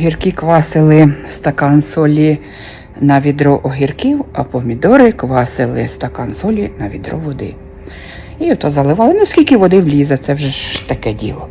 Огірки квасили стакан солі на відро огірків, а помідори квасили стакан солі на відро води. І ото заливали. Ну, скільки води влізе, це вже ж таке діло.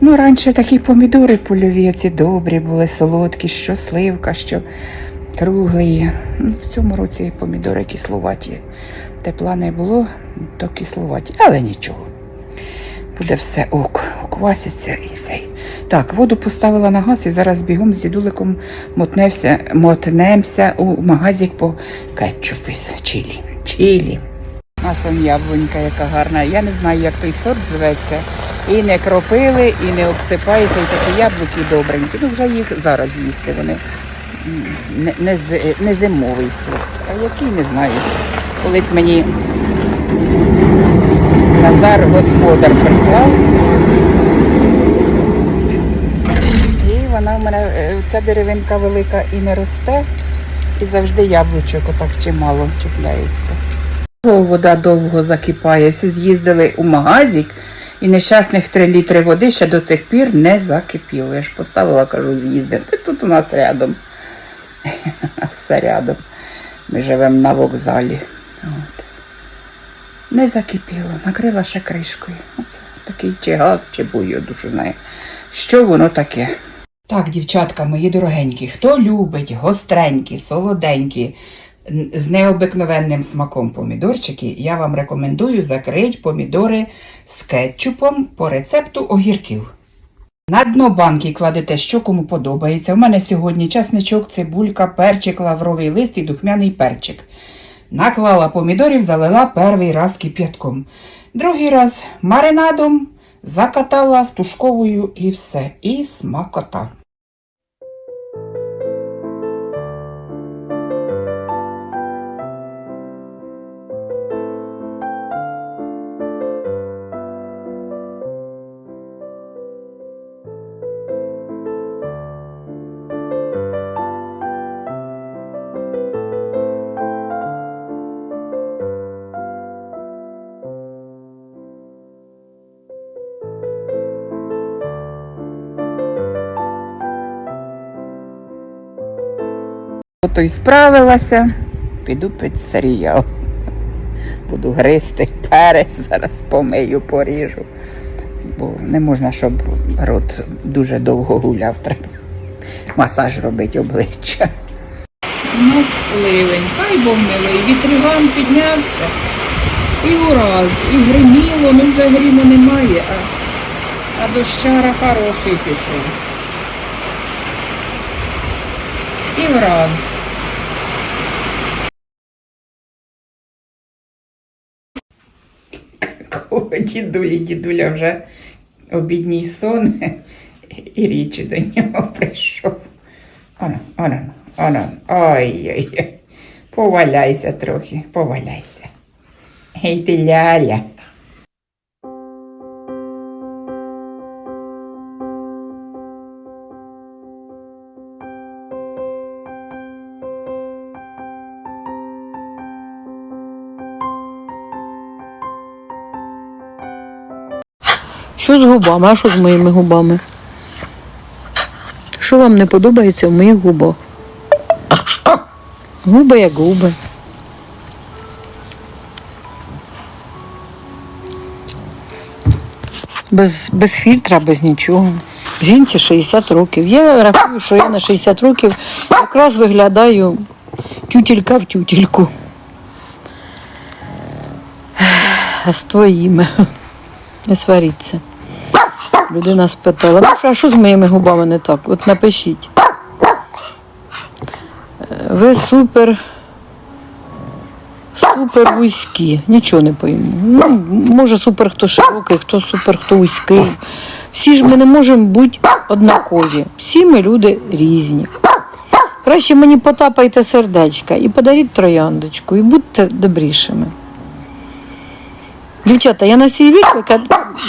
Ну, раніше такі помідори польові, оці добрі були, солодкі, що сливка, що круглі. Ну, в цьому році помідори кисловаті. Тепла не було, то кисловаті, але нічого. Буде все ок, окваситься і цей. Так, воду поставила на газ і зараз бігом з дідуликом мотнемся, мотнемося у магазик по кетчуп із чилі. Чилі. Нас яблунька, яка гарна. Я не знаю, як той сорт зветься. І не кропили, і не обсипається, і такі яблуки добренькі. Ну вже їх зараз їсти. Вони не, не, не зимовий сорт. А який не знаю. Колись мені Назар господар прислав. І вона в мене, е, ця деревинка велика і не росте, і завжди яблучок отак чимало чіпляється. Вода довго закипає. Всі з'їздили у магазик, і нещасних 3 літри води ще до цих пір не закипіло. Я ж поставила, кажу, з'їздив. Та тут у нас рядом. Все рядом. Ми живемо на вокзалі. От. Не закипіло, накрила ще кришкою. Оце такий чи газ, чи бую, душу знає. Що воно таке? Так, дівчатка, мої дорогенькі, хто любить гостренькі, солоденькі, з необикновенним смаком помідорчики, я вам рекомендую закрити помідори з кетчупом по рецепту огірків. На дно банки кладете, що кому подобається. У мене сьогодні часничок, цибулька, перчик, лавровий лист і духмяний перчик. Наклала помідорів, залила перший раз кип'ятком. Другий раз маринадом закатала втушковою і все. І смакота. Ото й справилася, піду під серіал. Буду гризти перець, зараз помию, поріжу. Бо не можна, щоб рот дуже довго гуляв. Треба масаж робити обличчя. Ну, ливень, хай Бог милий, вітриган піднявся. І ураз, і гриміло, ну вже гріму немає, а, а дощара хороший пішов. І враз. Дідулі, дідуля вже обідній сон і річі до нього прийшов. Оно, оно, оно, ой-ой-ой. Поваляйся трохи, поваляйся. Гей ти ляля. Що з губами? А що з моїми губами? Що вам не подобається в моїх губах? Губи як губи. Без, без фільтра, без нічого. Жінці 60 років. Я рахую, що я на 60 років якраз виглядаю тютілька в тютільку. А з твоїми. Не сваріться. Людина спитала, ну що, а що з моїми губами не так? От напишіть. Е, Ви супер. Супер вузькі. Нічого не пойму. Ну, може, супер хто широкий, хто супер, хто вузький. Всі ж ми не можемо бути однакові. Всі ми люди різні. Краще мені потапайте сердечка і подаріть трояндочку, і будьте добрішими. Дівчата, я на свій вік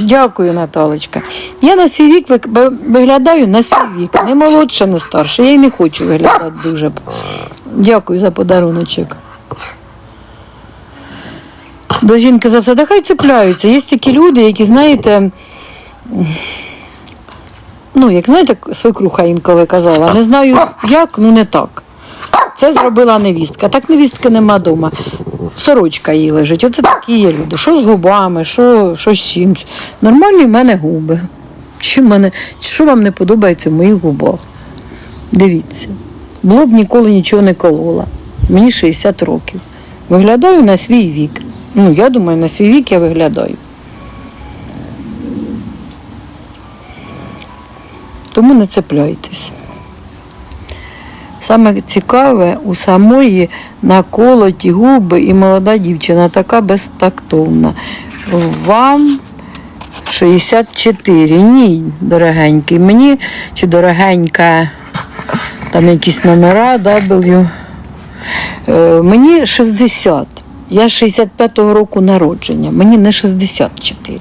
дякую, Наталочка. Я на свій вік виглядаю на свій вік. Не молодша, не старша. Я й не хочу виглядати дуже. Дякую за подаруночок. До жінки за все, да хай цепляються. Є такі люди, які, знаєте, ну, як знаєте, свекруха інколи казала, не знаю як, ну не так. Це зробила невістка. Так невістки нема вдома. Сорочка їй лежить. Оце такі є люди. Що з губами, що, що з чимсь. Нормальні в мене губи. В мене, що вам не подобається в моїх губах? Дивіться. Було б ніколи нічого не колола. Мені 60 років. Виглядаю на свій вік. Ну, я думаю, на свій вік я виглядаю. Тому не цепляйтесь. Саме цікаве, у самої наколоті губи і молода дівчина така безтактовна. Вам 64. Ні, дорогенький. Мені чи дорогенька, там якісь номера W. Е, мені 60. Я 65-го року народження, мені не 64.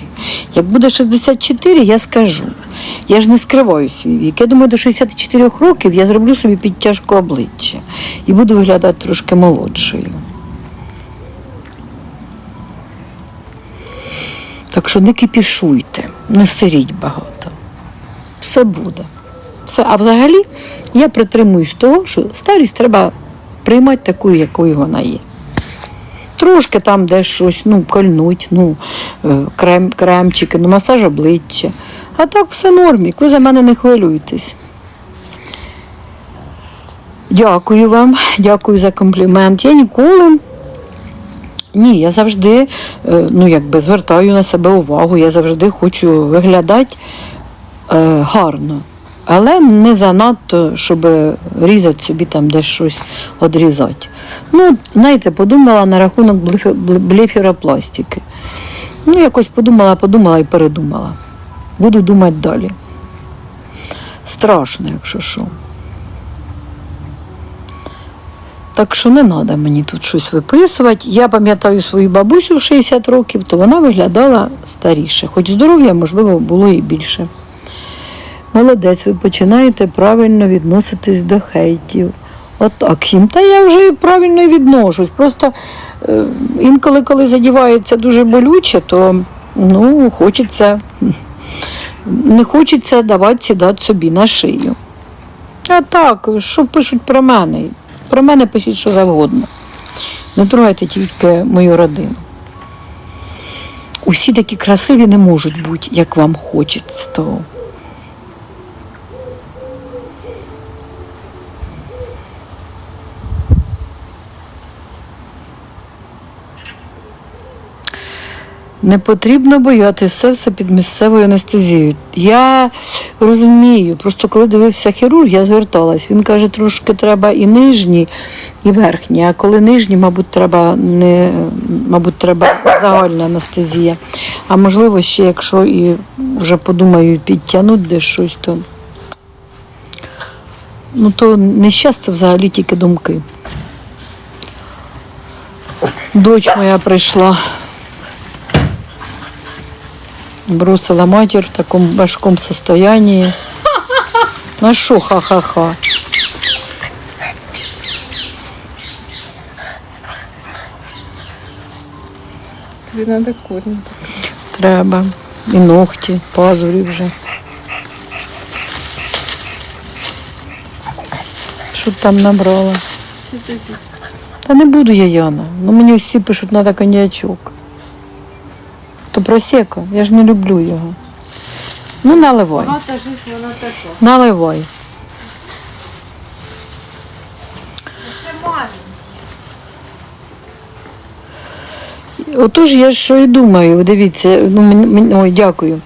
Як буде 64, я скажу. Я ж не скриваю свій вік. Я думаю, до 64 років я зроблю собі підтяжку обличчя і буду виглядати трошки молодшою. Так що не кипішуйте, не сиріть багато. Все буде. Все. А взагалі я притримуюсь того, що старість треба приймати такою, якою вона є. Трошки там десь щось, ну, кольнуть, ну, е, крем, кремчики, ну, масаж обличчя. А так все нормік, ви за мене не хвилюйтесь. Дякую вам, дякую за комплімент. Я ніколи. Ні, я завжди е, ну, якби звертаю на себе увагу, я завжди хочу виглядати е, гарно. Але не занадто, щоб різати собі там десь щось одрізати. Ну, знаєте, подумала на рахунок блефіропластики. Ну, якось подумала, подумала і передумала. Буду думати далі. Страшно, якщо що. Так що не треба мені тут щось виписувати. Я пам'ятаю свою бабусю в 60 років, то вона виглядала старіше, хоч здоров'я, можливо, було і більше. Молодець, ви починаєте правильно відноситись до хейтів. Отак їм. Та я вже правильно відношусь. Просто е, інколи, коли задівається дуже болюче, то ну, хочеться, не хочеться давати сідати собі на шию. А так, що пишуть про мене? Про мене пишіть що завгодно. Не трогайте тільки мою родину. Усі такі красиві не можуть бути, як вам хочеться того. Не потрібно боятися все під місцевою анестезією. Я розумію, просто коли дивився хірург, я зверталась. Він каже, трошки треба і нижні, і верхні. А коли нижні, мабуть, треба не мабуть, треба загальна анестезія. А можливо, ще якщо і вже подумаю підтягнути десь щось, то ну то нещастя взагалі тільки думки. Дочь моя прийшла. Бросила матір в такому важкому состоянии. Ну що, ха-ха-ха. Тобі треба корінь. Треба. І ногті, пазурі вже. Що там набрала? Та не буду я Яна. Ну мені всі пишуть, треба коньячок. То просека, я ж не люблю його. Ну, наливай. Багата життя, вона така. Наливай. Отож, я що і думаю, дивіться, ну, мені, мені- ой, дякую.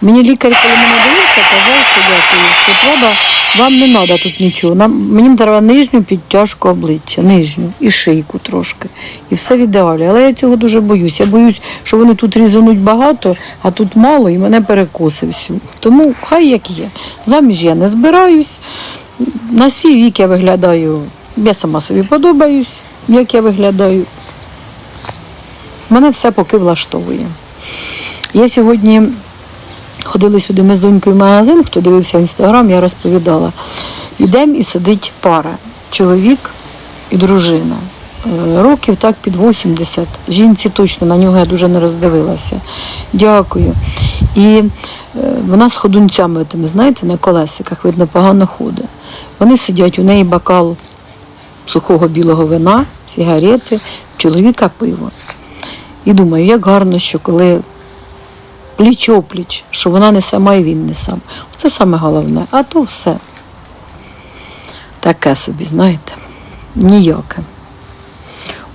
Мені лікар, коли мене дивився, казав, що дякую, що треба, вам не треба тут нічого. Нам, мені треба нижню підтяжку обличчя, нижню і шийку трошки. І все в ідеалі. Але я цього дуже боюсь. Я боюсь, що вони тут різануть багато, а тут мало і мене перекоси всю. Тому хай як є. Заміж я не збираюсь. На свій вік я виглядаю, я сама собі подобаюсь, як я виглядаю. Мене все поки влаштовує. Я сьогодні ходили сюди ми з донькою в магазин, хто дивився інстаграм, я розповідала. Йдемо і сидить пара, чоловік і дружина. е, років так під 80. Жінці точно на нього я дуже не роздивилася. Дякую. І е, вона з ходунцями, тими, знаєте, на колесиках, видно, погано ходить. Вони сидять, у неї бокал сухого білого вина, сигарети, чоловіка пиво. І думаю, як гарно, що коли пліч опліч, що вона не сама і він не сам. Це саме головне. А то все. Таке собі, знаєте, ніяке.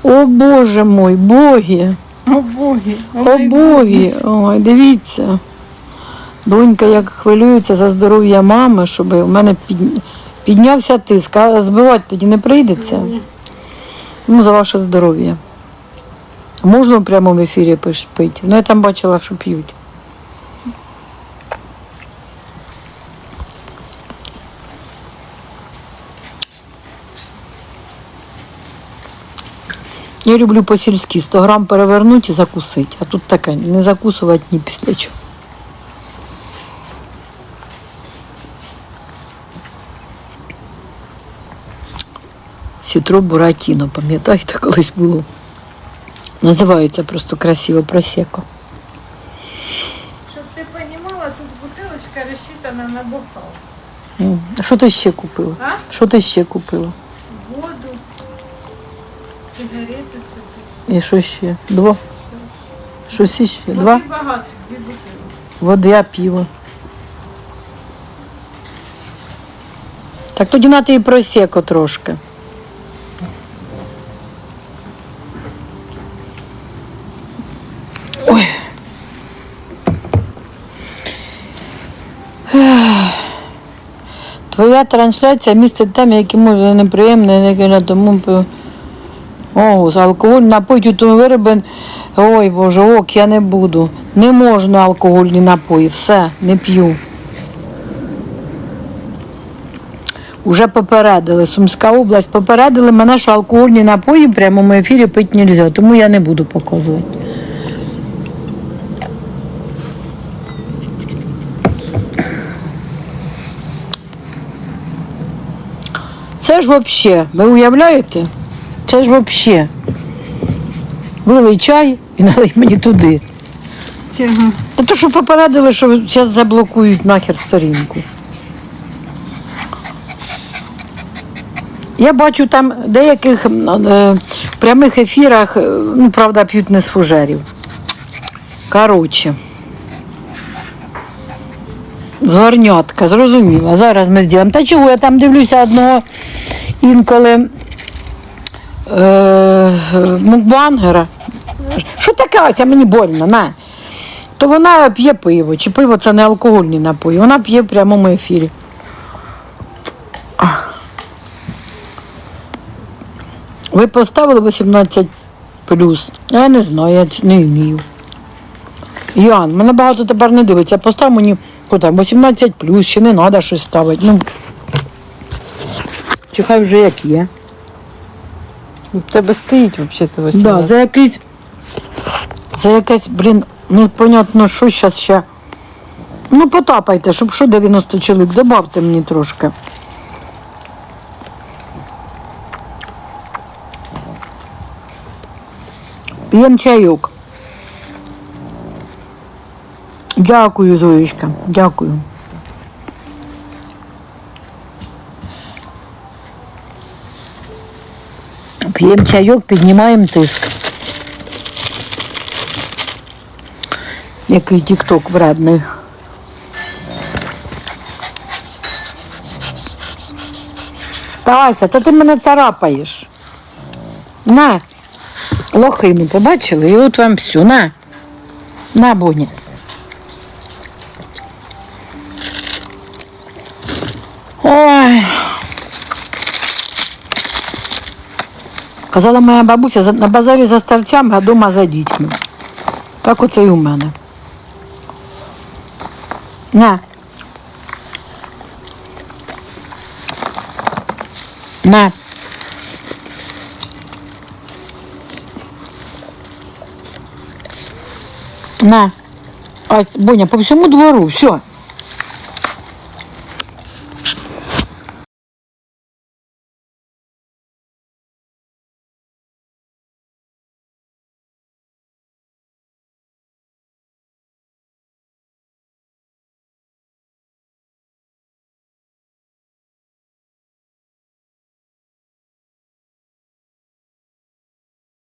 О Боже мой, боги, О боги. о боги. Ой, дивіться. Донька як хвилюється за здоров'я мами, щоб у мене під... піднявся тиск, а збивати тоді не прийдеться. Ну, за ваше здоров'я. Можна в прямому ефірі пити? Ну, я там бачила, що п'ють. Я люблю по-сільськи 100 грам перевернути і закусити. А тут таке, не закусувати ні після чого. Сітро Буратіно, пам'ятаєте, колись було. Називається просто красиво просеко. Щоб ти розуміла, тут бутилочка розчитана на бокал. Що ти ще купила? А? Що ти ще купила? Воду, сигарети собі. І що ще? Два? Щось іще? Два? Багато, дві бутилки. Води, пиво. Так тоді на і просеко трошки. Ой. Твоя трансляція містить теми, які можуть неприємні, не тому. О, з алкоголь напої, то вироби. Ой Боже, ок, я не буду. Не можна алкогольні напої, все, не п'ю. Уже попередили. Сумська область попередили мене, що алкогольні напої в прямому ефірі пити не можна, тому я не буду показувати. Це ж взагалі, ви уявляєте? Це ж взагалі. Вилий чай і налий мені туди. Чого? Та то, що попередили, що зараз заблокують нахер сторінку. Я бачу там деяких е, прямих ефірах, е, ну, правда, п'ють не з фужерів. Коротше. Згорнятка, зрозуміла. Зараз ми зробимо. Та чого я там дивлюся одного інколи мукбангера. Що таке Ася, мені больно, на. То вона п'є пиво, чи пиво це не алкогольні напої. Вона п'є в прямому ефірі. Ви поставили 18 плюс. Я не знаю, я не вмію. Ян, мене багато тепер не дивиться. Постав мені куди, 18 плюс, ще не треба щось ставити. Ну, чи хай вже як є. У тебе стоїть взагалі Да, за якийсь. За якесь, блін, непонятно, що зараз ще. Ну, потапайте, щоб що 90 чоловік, добавте мені трошки. П'єм чайок. Дякую, Зоєчка, дякую. П'ємо чайок, піднімаємо тиск. Який тік-ток вредний. Тася, та ти мене царапаєш. На. Лохину побачили, і от вам все. На. На, Боня. Казала моя бабуся, «За- на базарі за старцями, а вдома за дітьми. Так оце і у мене. На. На. На. Ась, Боня, по всьому двору, все.